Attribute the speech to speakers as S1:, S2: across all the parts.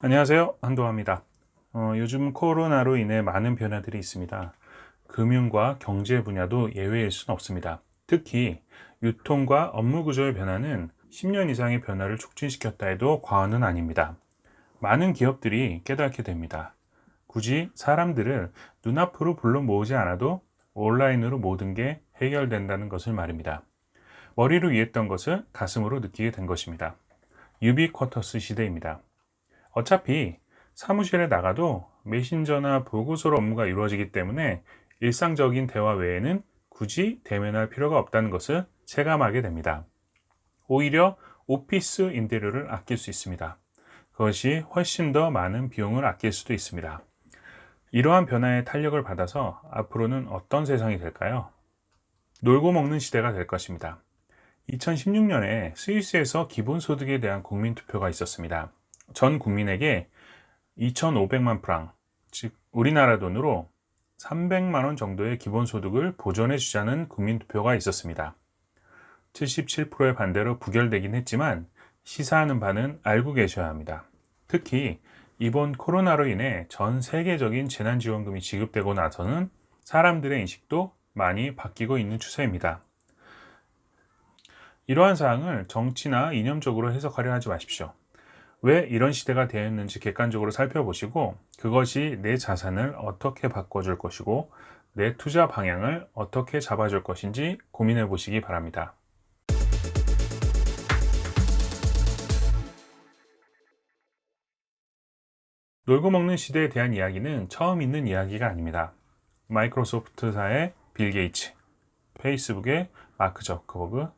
S1: 안녕하세요. 한도화입니다. 어, 요즘 코로나로 인해 많은 변화들이 있습니다. 금융과 경제 분야도 예외일 수는 없습니다. 특히 유통과 업무 구조의 변화는 10년 이상의 변화를 촉진시켰다 해도 과언은 아닙니다. 많은 기업들이 깨닫게 됩니다. 굳이 사람들을 눈앞으로 불러 모으지 않아도 온라인으로 모든 게 해결된다는 것을 말입니다. 머리로 이해했던 것을 가슴으로 느끼게 된 것입니다. 유비쿼터스 시대입니다. 어차피 사무실에 나가도 메신저나 보고서로 업무가 이루어지기 때문에 일상적인 대화 외에는 굳이 대면할 필요가 없다는 것을 체감하게 됩니다. 오히려 오피스 임대료를 아낄 수 있습니다. 그것이 훨씬 더 많은 비용을 아낄 수도 있습니다. 이러한 변화의 탄력을 받아서 앞으로는 어떤 세상이 될까요? 놀고 먹는 시대가 될 것입니다. 2016년에 스위스에서 기본소득에 대한 국민투표가 있었습니다. 전 국민에게 2,500만 프랑, 즉 우리나라 돈으로 300만 원 정도의 기본소득을 보존해 주자는 국민투표가 있었습니다. 77%의 반대로 부결되긴 했지만 시사하는 바는 알고 계셔야 합니다. 특히 이번 코로나로 인해 전 세계적인 재난지원금이 지급되고 나서는 사람들의 인식도 많이 바뀌고 있는 추세입니다. 이러한 사항을 정치나 이념적으로 해석하려 하지 마십시오. 왜 이런 시대가 되었는지 객관적으로 살펴보시고 그것이 내 자산을 어떻게 바꿔줄 것이고 내 투자 방향을 어떻게 잡아줄 것인지 고민해 보시기 바랍니다. 놀고 먹는 시대에 대한 이야기는 처음 있는 이야기가 아닙니다. 마이크로소프트사의 빌 게이츠, 페이스북의 마크 저커버그,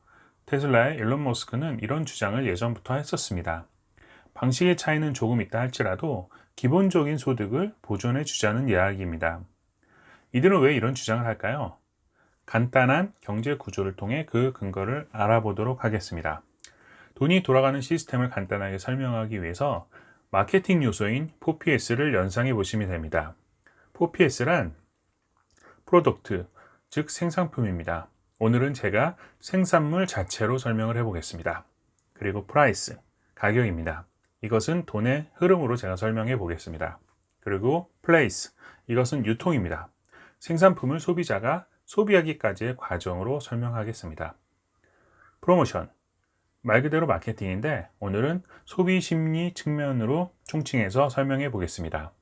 S1: 테슬라의 일론 머스크는 이런 주장을 예전부터 했었습니다. 방식의 차이는 조금 있다 할지라도 기본적인 소득을 보존해 주자는 이야기입니다. 이들은 왜 이런 주장을 할까요? 간단한 경제 구조를 통해 그 근거를 알아보도록 하겠습니다. 돈이 돌아가는 시스템을 간단하게 설명하기 위해서 마케팅 요소인 4PS를 연상해 보시면 됩니다. 4PS란 프로덕트, 즉 생산품입니다. 오늘은 제가 생산물 자체로 설명을 해 보겠습니다. 그리고 프라이스, 가격입니다. 이것은 돈의 흐름으로 제가 설명해 보겠습니다. 그리고 플레이스, 이것은 유통입니다. 생산품을 소비자가 소비하기까지의 과정으로 설명하겠습니다. 프로모션, 말 그대로 마케팅인데 오늘은 소비 심리 측면으로 총칭해서 설명해 보겠습니다.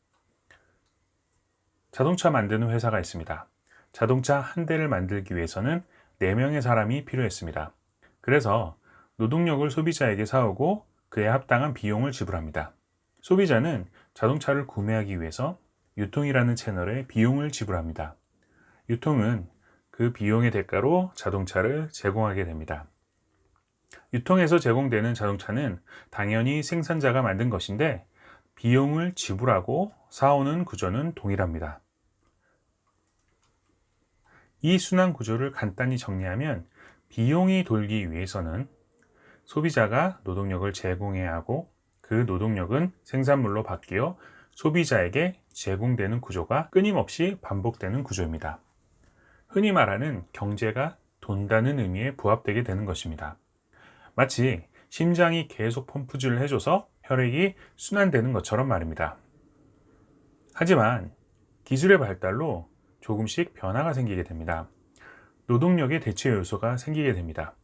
S1: 자동차 만드는 회사가 있습니다. 자동차 한 대를 만들기 위해서는 4명의 사람이 필요했습니다. 그래서 노동력을 소비자에게 사오고 그에 합당한 비용을 지불합니다. 소비자는 자동차를 구매하기 위해서 유통이라는 채널에 비용을 지불합니다. 유통은 그 비용의 대가로 자동차를 제공하게 됩니다. 유통에서 제공되는 자동차는 당연히 생산자가 만든 것인데 비용을 지불하고 사오는 구조는 동일합니다. 이 순환 구조를 간단히 정리하면 비용이 돌기 위해서는 소비자가 노동력을 제공해야 하고 그 노동력은 생산물로 바뀌어 소비자에게 제공되는 구조가 끊임없이 반복되는 구조입니다. 흔히 말하는 경제가 돈다는 의미에 부합되게 되는 것입니다. 마치 심장이 계속 펌프질을 해줘서 혈액이 순환되는 것처럼 말입니다. 하지만 기술의 발달로 조금씩 변화가 생기게 됩니다. 노동력의 대체 요소가 생기게 됩니다.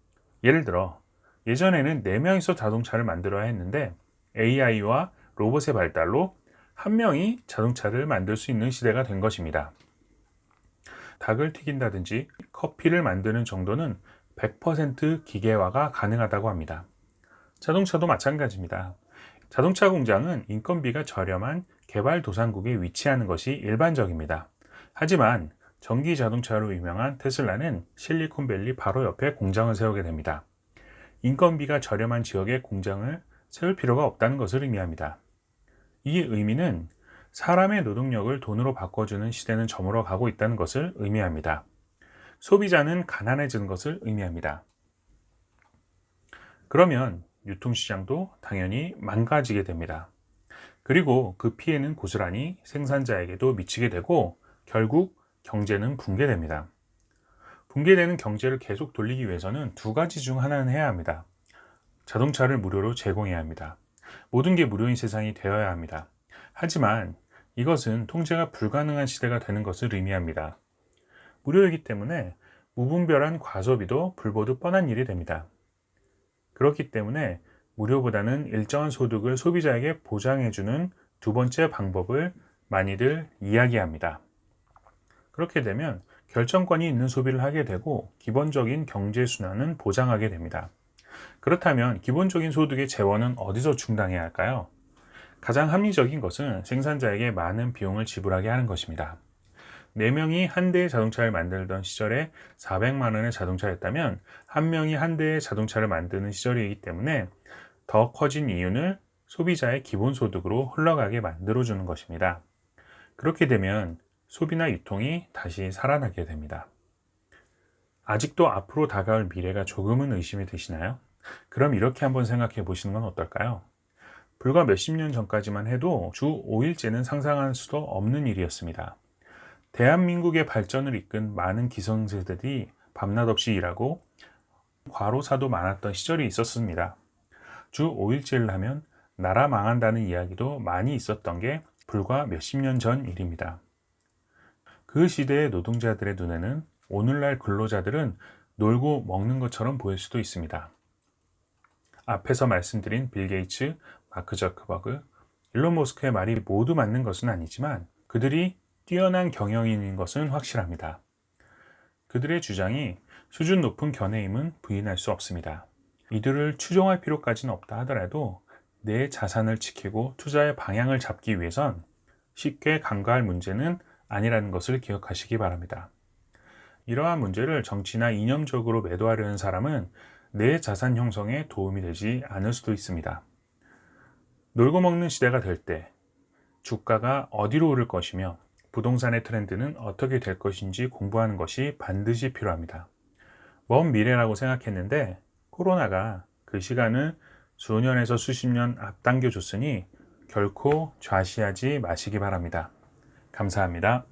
S1: 예를 들어 예전에는 4명이서 자동차를 만들어야 했는데 AI와 로봇의 발달로 한 명이 자동차를 만들 수 있는 시대가 된 것입니다. 닭을 튀긴다든지 커피를 만드는 정도는 100% 기계화가 가능하다고 합니다. 자동차도 마찬가지입니다. 자동차 공장은 인건비가 저렴한 개발 도상국에 위치하는 것이 일반적입니다. 하지만 전기 자동차로 유명한 테슬라는 실리콘밸리 바로 옆에 공장을 세우게 됩니다. 인건비가 저렴한 지역에 공장을 세울 필요가 없다는 것을 의미합니다. 이 의미는 사람의 노동력을 돈으로 바꿔주는 시대는 저물어 가고 있다는 것을 의미합니다. 소비자는 가난해지는 것을 의미합니다. 그러면 유통시장도 당연히 망가지게 됩니다. 그리고 그 피해는 고스란히 생산자에게도 미치게 되고 결국 경제는 붕괴됩니다. 붕괴되는 경제를 계속 돌리기 위해서는 두 가지 중 하나는 해야 합니다. 자동차를 무료로 제공해야 합니다. 모든 게 무료인 세상이 되어야 합니다. 하지만 이것은 통제가 불가능한 시대가 되는 것을 의미합니다. 무료이기 때문에 무분별한 과소비도 불보듯 뻔한 일이 됩니다. 그렇기 때문에 무료보다는 일정한 소득을 소비자에게 보장해주는 두 번째 방법을 많이들 이야기합니다. 그렇게 되면 결정권이 있는 소비를 하게 되고 기본적인 경제 순환은 보장하게 됩니다. 그렇다면 기본적인 소득의 재원은 어디서 충당해야 할까요? 가장 합리적인 것은 생산자에게 많은 비용을 지불하게 하는 것입니다. 4명이 한 대의 자동차를 만들던 시절에 400만 원의 자동차였다면 한 명이 한 대의 자동차를 만드는 시절이기 때문에 더 커진 이유는 소비자의 기본소득으로 흘러가게 만들어주는 것입니다. 그렇게 되면 소비나 유통이 다시 살아나게 됩니다. 아직도 앞으로 다가올 미래가 조금은 의심이 되시나요? 그럼 이렇게 한번 생각해 보시는 건 어떨까요? 불과 몇십 년 전까지만 해도 주 5일째는 상상할 수도 없는 일이었습니다. 대한민국의 발전을 이끈 많은 기성세대들이 밤낮 없이 일하고 과로사도 많았던 시절이 있었습니다. 주 5일째를 하면 나라 망한다는 이야기도 많이 있었던 게 불과 몇십 년 전 일입니다. 그 시대의 노동자들의 눈에는 오늘날 근로자들은 놀고 먹는 것처럼 보일 수도 있습니다. 앞에서 말씀드린 빌 게이츠, 마크 저크버그, 일론 머스크의 말이 모두 맞는 것은 아니지만 그들이 뛰어난 경영인인 것은 확실합니다. 그들의 주장이 수준 높은 견해임은 부인할 수 없습니다. 이들을 추종할 필요까지는 없다 하더라도 내 자산을 지키고 투자의 방향을 잡기 위해선 쉽게 간과할 문제는 아니라는 것을 기억하시기 바랍니다. 이러한 문제를 정치나 이념적으로 매도하려는 사람은 내 자산 형성에 도움이 되지 않을 수도 있습니다. 놀고 먹는 시대가 될 때 주가가 어디로 오를 것이며 부동산의 트렌드는 어떻게 될 것인지 공부하는 것이 반드시 필요합니다. 먼 미래라고 생각했는데 코로나가 그 시간을 수년에서 수십 년 앞당겨 줬으니 결코 좌시하지 마시기 바랍니다. 감사합니다.